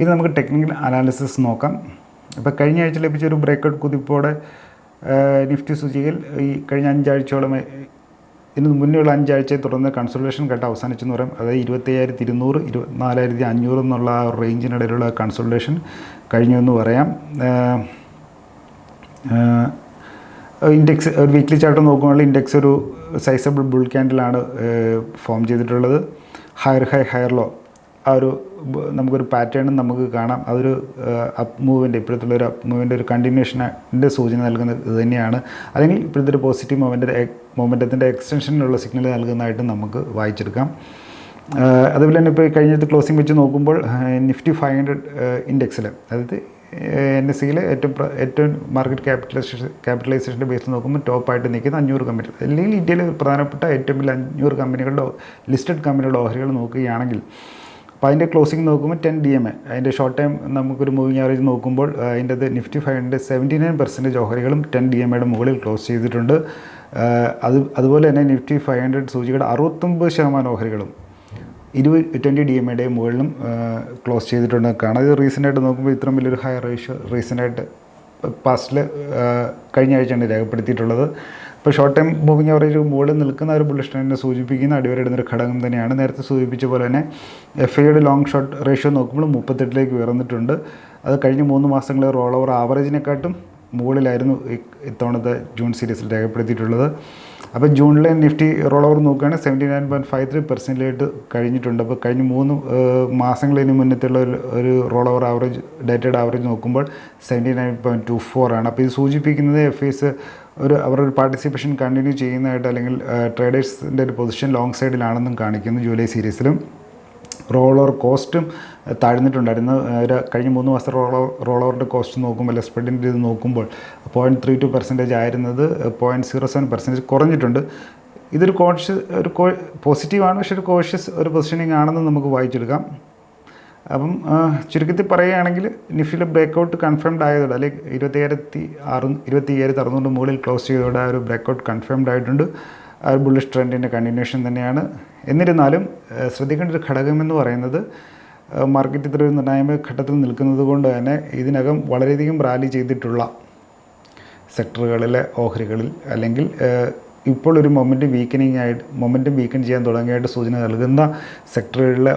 ഇത് നമുക്ക് ടെക്നിക്കൽ അനാലിസിസ് നോക്കാം. ഇപ്പോൾ കഴിഞ്ഞ ആഴ്ച ലഭിച്ച ഒരു ബ്രേക്കൗട്ട് കുതിപ്പോടെ നിഫ്റ്റി സൂചികയിൽ ഈ കഴിഞ്ഞ അഞ്ചാഴ്ചയോളം ഇതിന് മുന്നേയുള്ള അഞ്ചാഴ്ചയെ തുടർന്ന് കൺസൾട്ടേഷൻ ഘട്ടം അവസാനിച്ചെന്ന് പറയും. അതായത് ഇരുപത്തയ്യായിരത്തി ഇരുന്നൂറ് ഇരുപത്തിനാലായിരത്തി അഞ്ഞൂറ് എന്നുള്ള ആ റേഞ്ചിനിടയിലുള്ള കൺസൾട്ടേഷൻ കഴിഞ്ഞു എന്ന് പറയാം. ഇൻഡെക്സ് ഒരു വീക്ക്ലി ചാർട്ട് നോക്കുകയാണെങ്കിൽ ഇൻഡെക്സ് ഒരു സൈസബിൾ ബുൾ ക്യാൻഡിലാണ് ഫോം ചെയ്തിട്ടുള്ളത്. ഹയർ ഹൈ ഹയർ ലോ ആ ഒരു നമുക്കൊരു പാറ്റേണും നമുക്ക് കാണാം. അതൊരു അപ്പ് മൂവിന്റെ ഇപ്പോഴത്തുള്ള ഒരു അപ്പ് മൂവിന്റെ ഒരു കണ്ടിന്യൂഷന്റെ സൂചന നൽകുന്നത് ഇത് തന്നെയാണ്. അല്ലെങ്കിൽ ഇപ്പോഴത്തെ ഒരു പോസിറ്റീവ് മൊമെന്റ് മൊമെന്റത്തിന്റെ എക്സ്റ്റൻഷനിലുള്ള സിഗ്നൽ നൽകുന്നതായിട്ട് നമുക്ക് വായിച്ചെടുക്കാം. അതുപോലെ തന്നെ ഇപ്പോൾ കഴിഞ്ഞത്തെ ക്ലോസിംഗ് വെച്ച് നോക്കുമ്പോൾ നിഫ്റ്റി ഫൈവ് ഹൺഡ്രഡ് ഇൻഡെക്സിൽ അതായത് എൻ എസ് സിയിലെ ഏറ്റവും ഏറ്റവും മാർക്കറ്റ് ക്യാപിറ്റലൈസേഷൻ ക്യാപിറ്റലൈസേഷന്റെ ബേസിൽ നോക്കുമ്പോൾ ടോപ്പായിട്ട് നിൽക്കുന്ന അഞ്ഞൂറ് കമ്പനി അല്ലെങ്കിൽ ഇന്ത്യയിലെ പ്രധാനപ്പെട്ട ഏറ്റവും വലിയ അഞ്ഞൂറ് കമ്പനികളുടെ ലിസ്റ്റഡ് കമ്പനികളുടെ ഓഹരികൾ നോക്കുകയാണെങ്കിൽ അപ്പോൾ അതിന്റെ ക്ലോസിംഗ് നോക്കുമ്പോൾ ടെൻ ഡി എം എ അതിന്റെ ഷോർട്ട് ടൈം നമുക്കൊരു മൂവിങ് ആവറേജ് നോക്കുമ്പോൾ അതിന്റെ Nifty five hundred seventy nine percentage ഓഹരികളും ten D M എയുടെ മുകളിൽ ക്ലോസ് ചെയ്തിട്ടുണ്ട്. അത് അതുപോലെ തന്നെ നിഫ്റ്റി ഫൈവ് ഹൺഡ്രഡ് സൂചികയുടെ അറുപത്തൊമ്പത് ശതമാനം ഓഹരികളും ഇരുപത് ട്വന്റി ഡി എം എയുടെ മുകളിലും ക്ലോസ് ചെയ്തിട്ടുണ്ട്. കാണാം ഇത് റീസെന്റായിട്ട് നോക്കുമ്പോൾ ഇത്രയും വലിയൊരു ഹയർ റേഷ്യോ റീസെന്റായിട്ട് പാസ്റ്റിൽ കഴിഞ്ഞ ആഴ്ചയാണ് രേഖപ്പെടുത്തിയിട്ടുള്ളത്. ഇപ്പോൾ ഷോർട്ട് ടൈം മൂവിങ് ആവറേജ് മുകളിൽ നിൽക്കുന്ന ഒരു ബുള്ളിഷ് ട്രെൻഡിനെ സൂചിപ്പിക്കുന്ന അടിവരയിടുന്ന ഒരു ഘടകം തന്നെയാണ്. നേരത്തെ സൂചിപ്പിച്ച പോലെ തന്നെ എഫ് ഐയുടെ ലോങ് ഷോർട്ട് റേഷ്യോ നോക്കുമ്പോൾ മുപ്പത്തെട്ടിലേക്ക് ഉയർന്നിട്ടുണ്ട്. അത് കഴിഞ്ഞ മൂന്ന് മാസങ്ങളിൽ റോൾ ഓവർ ആവറേജിനെക്കാട്ടും മുകളിലായിരുന്നു ഇത്തവണത്തെ ജൂൺ സീരീസിൽ രേഖപ്പെടുത്തിയിട്ടുള്ളത്. അപ്പോൾ ജൂണിലെ നിഫ്റ്റി റോൾ ഓവർ നോക്കുകയാണെങ്കിൽ seventy nine point five three പെർസെന്റിലായിട്ട് കഴിഞ്ഞിട്ടുണ്ട്. അപ്പോൾ കഴിഞ്ഞ മൂന്ന് മാസങ്ങളിന് മുന്നത്തുള്ള ഒരു roll over average dated average നോക്കുമ്പോൾ seventy nine point two four ആണ്. അപ്പോൾ ഇത് സൂചിപ്പിക്കുന്നത് എഫ് എസ് ഒരു അവരുടെ പാർട്ടിസിപ്പേഷൻ കണ്ടിന്യൂ ചെയ്യുന്നതായിട്ട് അല്ലെങ്കിൽ ട്രേഡേഴ്സിന്റെ ഒരു പൊസിഷൻ ലോങ് സൈഡിലാണെന്നും കാണിക്കുന്നു ജൂലൈ സീരീസിലും. റോൾ ഓവർ കോസ്റ്റും താഴ്ന്നിട്ടുണ്ടായിരുന്നു. ഒരു കഴിഞ്ഞ മൂന്ന് മാസത്തെ റോൾ റോൾ ഓവറിന്റെ കോസ്റ്റ് നോക്കുമ്പോൾ സ്പ്രെഡിന്റെ ഇത് നോക്കുമ്പോൾ പോയിന്റ് ത്രീ ടു പെർസെന്റേജ് ആയിരുന്നത് പോയിന്റ് സീറോ സെവൻ പെർസെന്റേജ് കുറഞ്ഞിട്ടുണ്ട്. ഇതൊരു കോൺഷ്യസ് ഒരു പോസിറ്റീവാണ് പക്ഷേ ഒരു കോഷ്യസ് ഒരു പൊസിഷനിങ് ആണെന്ന് നമുക്ക് വായിച്ചെടുക്കാം. അപ്പം ചുരുക്കത്തിൽ പറയുകയാണെങ്കിൽ നിഫ്റ്റിയിലെ ബ്രേക്കൗട്ട് കൺഫേംഡ് ആയതോടെ അല്ലെങ്കിൽ ഇരുപത്തിയായിരത്തി അറു ഇരുപത്തി അയ്യായിരത്തി അറുന്നൂറ് മുകളിൽ ക്ലോസ് ചെയ്തതോടെ ആ ഒരു ബ്രേക്കൗട്ട് കൺഫേംഡ് ആയിട്ടുണ്ട്. ആ ഒരു ബുള്ളിഷ് ട്രെൻഡിന്റെ കണ്ടിന്യൂഷൻ തന്നെയാണ്. എന്നിരുന്നാലും ശ്രദ്ധിക്കേണ്ട ഒരു ഘടകമെന്ന് പറയുന്നത് മാർക്കറ്റ് ഇത്ര ഒരു നിർണായക ഘട്ടത്തിൽ നിൽക്കുന്നത് കൊണ്ട് തന്നെ ഇതിനകം വളരെയധികം റാലി ചെയ്തിട്ടുള്ള സെക്ടറുകളിലെ ഓഹരികളിൽ അല്ലെങ്കിൽ ഇപ്പോൾ ഒരു മൊമെന്റ് വീക്കനിങ് ആയിട്ട് മൊമെന്റം വീക്കൻ ചെയ്യാൻ തുടങ്ങിയായിട്ട് സൂചന നൽകുന്ന സെക്ടറുകളിലെ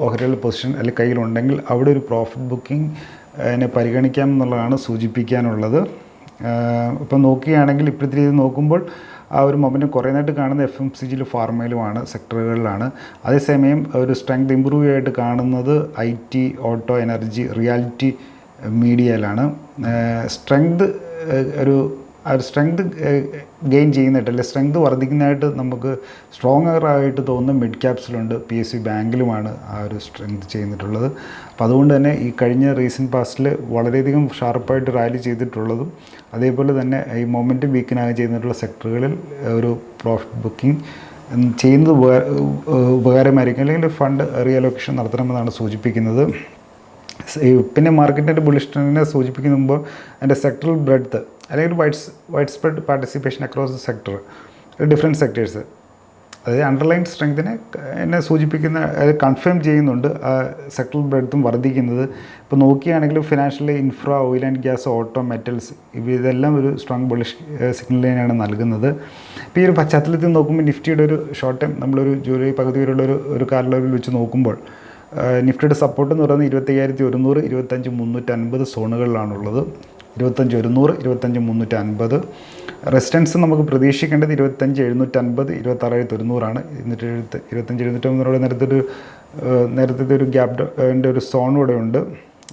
ഏഹ്, ഓഹരികളുടെ പൊസിഷൻ അല്ലെങ്കിൽ കയ്യിലുണ്ടെങ്കിൽ അവിടെ ഒരു പ്രോഫിറ്റ് ബുക്കിംഗ് പരിഗണിക്കാം എന്നുള്ളതാണ് സൂചിപ്പിക്കാനുള്ളത്. ഇപ്പം നോക്കുകയാണെങ്കിൽ ഇപ്പോഴത്തെ രീതി നോക്കുമ്പോൾ ആ ഒരു മൊമെന്റ് കുറേ നേരമായിട്ട് കാണുന്നത് എഫ് എം സി ജിയിൽ ഫാർമയിലുമാണ് സെക്ടറുകളിലാണ് അതേസമയം ഒരു സ്ട്രെങ്ത് ഇമ്പ്രൂവ് ആയിട്ട് കാണുന്നത് I T auto energy reality മീഡിയയിലാണ് strength ഒരു ആ ഒരു സ്ട്രെങ്ത് ഗെയിൻ ചെയ്യുന്നതായിട്ട് അല്ലെങ്കിൽ സ്ട്രെങ്ത് വർദ്ധിക്കുന്നതായിട്ട് നമുക്ക് സ്ട്രോങ്ങർ ആയിട്ട് തോന്നുന്ന മിഡ് ക്യാപ്സിലുണ്ട് പി എസ് സി ബാങ്കിലുമാണ് ആ ഒരു സ്ട്രെങ്ത് ചെയ്യുന്നിട്ടുള്ളത്. അപ്പോൾ അതുകൊണ്ട് തന്നെ ഈ കഴിഞ്ഞ റീസെന്റ് പാസ്റ്റിൽ വളരെയധികം ഷാർപ്പായിട്ട് റാലി ചെയ്തിട്ടുള്ളതും അതേപോലെ തന്നെ ഈ മൊമെന്റ് വീക്കിനായി ചെയ്തിട്ടുള്ള സെക്ടറുകളിൽ ഒരു പ്രോഫിറ്റ് ബുക്കിംഗ് ചെയ്യുന്നത് ഉപകാര ഉപകാരമായിരിക്കും. അല്ലെങ്കിൽ ഫണ്ട് റിയലൊക്കേഷൻ നടത്തണമെന്നാണ് സൂചിപ്പിക്കുന്നത്. പിന്നെ മാർക്കറ്റിന്റെ ബുള്ളിഷ് ട്രെൻഡിനെ സൂചിപ്പിക്കുമ്പോൾ അതിന്റെ സെക്ടറൽ ബ്രെഡ്ത്ത് അല്ലെങ്കിൽ wide wide spread participation across the sector different sectors അതായത് അണ്ടർലൈൻ സ്ട്രെങ്തിനെ എന്നെ സൂചിപ്പിക്കുന്ന അത് കൺഫേം ചെയ്യുന്നുണ്ട് സെക്ടറൽ ബ്രെഡ്ത്തും വർദ്ധിക്കുന്നത്. ഇപ്പോൾ നോക്കുകയാണെങ്കിൽ financially infra oil and gas auto metals ഇതെല്ലാം ഒരു സ്ട്രോങ് ബുളിഷ് സിഗ്നൽ തന്നെയാണ് നൽകുന്നത്. ഇപ്പോൾ ഈ ഒരു പശ്ചാത്തലത്തിൽ നോക്കുമ്പോൾ നിഫ്റ്റിയുടെ ഒരു ഷോർട്ട് ടൈം നമ്മളൊരു ജൂലൈ പകുതി വരെയുള്ള ഒരു ഒരു കാലയളവിൽ വെച്ച് നോക്കുമ്പോൾ നിഫ്റ്റിയുടെ സപ്പോർട്ട് എന്ന് പറയുന്നത് ഇരുപത്തയ്യായിരത്തി ഒരുന്നൂറ് ഇരുപത്തഞ്ച് മുന്നൂറ്റൻപത് സോണുകളിലാണുള്ളത്. ഇരുപത്തഞ്ച് ഒരുന്നൂറ് ഇരുപത്തഞ്ച് മുന്നൂറ്റി അൻപത് റെസിസ്റ്റൻസ് നമുക്ക് പ്രതീക്ഷിക്കേണ്ടത് ഇരുപത്തഞ്ച് എഴുന്നൂറ്റൻപത് ഇരുപത്താറായിരത്തി ഒരുന്നൂറാണ് എന്നിട്ട് എഴുപത്തി ഇരുപത്തഞ്ച് എഴുന്നൂറ്റമ്പതിനോട് നേരത്തെ ഒരു നേരത്തെ ഒരു ഗ്യാപ് ന്റെ ഒരു സോൺ ഇവിടെ ഉണ്ട്.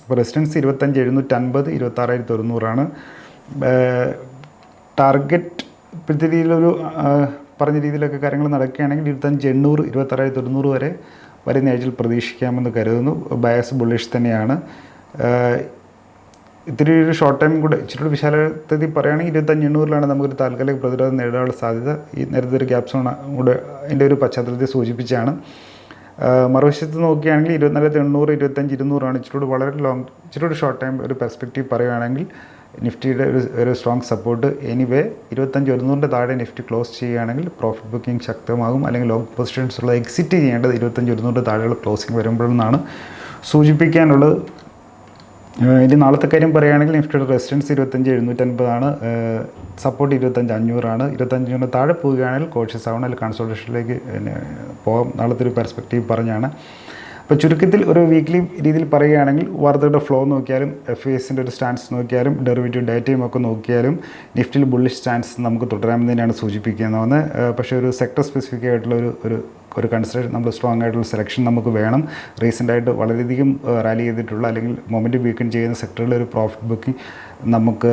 അപ്പോൾ റെസിസ്റ്റൻസ് ഇരുപത്തഞ്ച് എഴുന്നൂറ്റൻപത് ഇരുപത്താറായിരത്തി ഒരുന്നൂറാണ് ടാർഗറ്റ് ഇപ്പോഴത്തെ രീതിയിലൊരു പറഞ്ഞ രീതിയിലൊക്കെ കാര്യങ്ങൾ നടക്കുകയാണെങ്കിൽ ഇരുപത്തഞ്ച് എണ്ണൂറ് ഇരുപത്താറായിരത്തി ഒരുന്നൂറ് വരെ വരുന്ന ആഴ്ചയിൽ പ്രതീക്ഷിക്കാമെന്ന് കരുതുന്നു. ബയസ് ബുള്ളിഷ് തന്നെയാണ്. ഇത്തിരി ഒരു ഷോർട്ട് ടൈം കൂടെ ഇച്ചിരി വിശാലത്തിൽ പറയുകയാണെങ്കിൽ ഇരുപത്തഞ്ച് എണ്ണൂറിലാണ് നമുക്കൊരു താൽക്കാലിക പ്രതിരോധം നേടാനുള്ള സാധ്യത. ഈ നേരത്തെ ഒരു ഗ്യാപ് സോൺ കൂടെ അതിന്റെ ഒരു പശ്ചാത്തലത്തിൽ സൂചിപ്പിച്ചാണ് മറുവശത്ത് നോക്കുകയാണെങ്കിൽ ഇരുപത്തിനാലായിരത്തി എണ്ണൂറ് ഇരുപത്തഞ്ച് ഇരുന്നൂറാണ് ഇച്ചിരി വളരെ ലോങ് ഇച്ചിരി ഷോർട്ട് ടൈം ഒരു പെർസ്പെക്റ്റീവ് പറയുകയാണെങ്കിൽ നിഫ്റ്റിയുടെ ഒരു ഒരു സ്ട്രോങ് സപ്പോർട്ട് എനിവേ ഇരുപത്തഞ്ച് ഒരുന്നൂറിന്റെ താഴെ നിഫ്റ്റി ക്ലോസ് ചെയ്യുകയാണെങ്കിൽ പ്രോഫിറ്റ് ബുക്കിംഗ് ശക്തമാകും. അല്ലെങ്കിൽ ലോങ് പൊസിഷൻസുള്ള എക്സിറ്റ് ചെയ്യേണ്ടത് ഇരുപത്തഞ്ച് ഒരുന്നൂറിന്റെ താഴെയുള്ള ക്ലോസിംഗ് വരുമ്പോഴെന്നാണ് സൂചിപ്പിക്കാനുള്ളത്. ഇനി നാളത്തെ കാര്യം പറയുകയാണെങ്കിൽ നിഫ്റ്റിയുടെ റെസിഡൻസ് ഇരുപത്തഞ്ച് എഴുന്നൂറ്റൻപതാണ്. സപ്പോർട്ട് ഇരുപത്തഞ്ച് അഞ്ഞൂറാണ്. ഇരുപത്തഞ്ചിന് താഴെ പോവുകയാണെങ്കിൽ കോഷ്യസ് ആവണം. അല്ലെങ്കിൽ കൺസൾട്ടേഷനിലേക്ക് പോകാം നാളത്തെ ഒരു പെർസ്പെക്റ്റീവ് പറഞ്ഞാണ്. അപ്പോൾ ചുരുക്കത്തിൽ ഒരു വീക്ക്ലി രീതിയിൽ പറയുകയാണെങ്കിൽ വാർത്തകളുടെ ഫ്ലോ നോക്കിയാലും എഫ് എസിന്റെ ഒരു സ്റ്റാൻസ് നോക്കിയാലും ഡെറിവേറ്റീവ് ഡേറ്റയും ഒക്കെ നോക്കിയാലും നിഫ്റ്റിൽ ബുള്ളിഷ് സ്റ്റാൻസ് നമുക്ക് തുടരാമെന്ന് തന്നെയാണ് സൂചിപ്പിക്കുന്നത് ഒന്ന് പക്ഷേ ഒരു സെക്ടർ സ്പെസിഫിക് ആയിട്ടുള്ള ഒരു ഒരു ഒരു കൺസിഡറേഷൻ നമ്മൾ സ്ട്രോങ് ആയിട്ടുള്ള സെലക്ഷൻ നമുക്ക് വേണം. റീസെന്റ് ആയിട്ട് വളരെയധികം റാലി ചെയ്തിട്ടുള്ള അല്ലെങ്കിൽ മൊമെന്റ് വീക്കൻ ചെയ്യുന്ന സെക്ടറിൽ ഒരു പ്രോഫിറ്റ് ബുക്കിംഗ് നമുക്ക്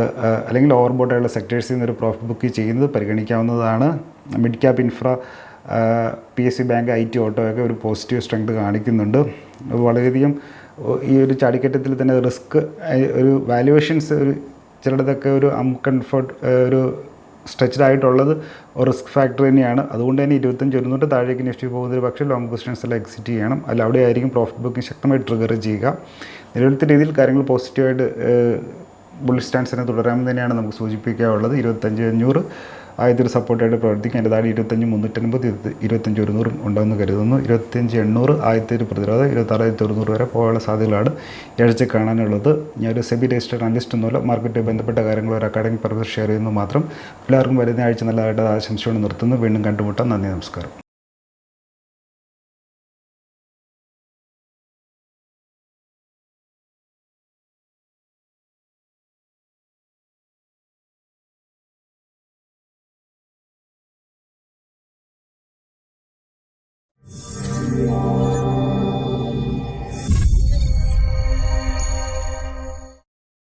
അല്ലെങ്കിൽ ഓവർബോട്ടായുള്ള സെക്ടേഴ്സിൽ നിന്ന് ഒരു പ്രോഫിറ്റ് ബുക്കിംഗ് ചെയ്യുന്നത് പരിഗണിക്കാവുന്നതാണ്. Mid cap infra P S C bank I T ഓട്ടോയൊക്കെ ഒരു പോസിറ്റീവ് സ്ട്രെങ്ത് കാണിക്കുന്നുണ്ട്. വളരെയധികം ഈ ഒരു ചാടിക്കറ്റത്തിൽ തന്നെ റിസ്ക് ഒരു വാല്യുവേഷൻസ് ഒരു ചിലയിടത്തൊക്കെ ഒരു അൺകംഫർട്ട് ഒരു സ്ട്രെച്ച്ഡ് ആയിട്ടുള്ളത് റിസ്ക് ഫാക്ടർ തന്നെയാണ്. അതുകൊണ്ട് തന്നെ ഇരുപത്തഞ്ച് ഒരുന്നൂറ് താഴേക്ക് നിഫ്റ്റി പോകുന്നൊരു പക്ഷേ ലോങ് പൊസിഷൻസ് എല്ലാം എക്സിറ്റ് ചെയ്യണം. അല്ല അവിടെ ആയിരിക്കും പ്രോഫിറ്റ് ബുക്കിംഗ് ശക്തമായി ട്രിഗർ ചെയ്യുക. നിലവിലത്തെ രീതിയിൽ കാര്യങ്ങൾ പോസിറ്റീവായിട്ട് ബുള്ളി സ്റ്റാൻസിനെ തുടരാമെന്ന് തന്നെയാണ് നമുക്ക് സൂചിപ്പിക്കാനുള്ളത്. ഇരുപത്തഞ്ച് അഞ്ഞൂറ് ഒരു സപ്പോർട്ടായിട്ട് പ്രവർത്തിക്കും അതിന്റെ താഴെ ഇരുപത്തഞ്ച് മുന്നൂറ്റൻപത് ഇരുപത്തഞ്ച് ഒരുന്നൂറും ഉണ്ടാകുമെന്ന് കരുതുന്നു. ഇരുപത്തഞ്ച് എണ്ണൂറ് ആയിരത്തി ഒരു പ്രതിരോധം ഇരുപത്താറായിരത്തി ഒരുന്നൂറ് വരെ പോകാനുള്ള സാധ്യതകളാണ് ഈ കാണാനുള്ളത്. ഞാൻ ഒരു സെബി രജിസ്റ്റർ അനലിസ്റ്റ് ഒന്നുമല്ല മാർക്കറ്റുമായി ബന്ധപ്പെട്ട കാര്യങ്ങൾ ഒരു അക്കാഡമിക് പർപ്പസ് ഷെയർ ചെയ്യുന്നു മാത്രം. എല്ലാവർക്കും വരുന്ന ആഴ്ച നല്ലതായിട്ട് ആശംസയോട് നിർത്തുന്നു. വീണ്ടും കണ്ടുമുട്ടാം. നന്ദി നമസ്കാരം.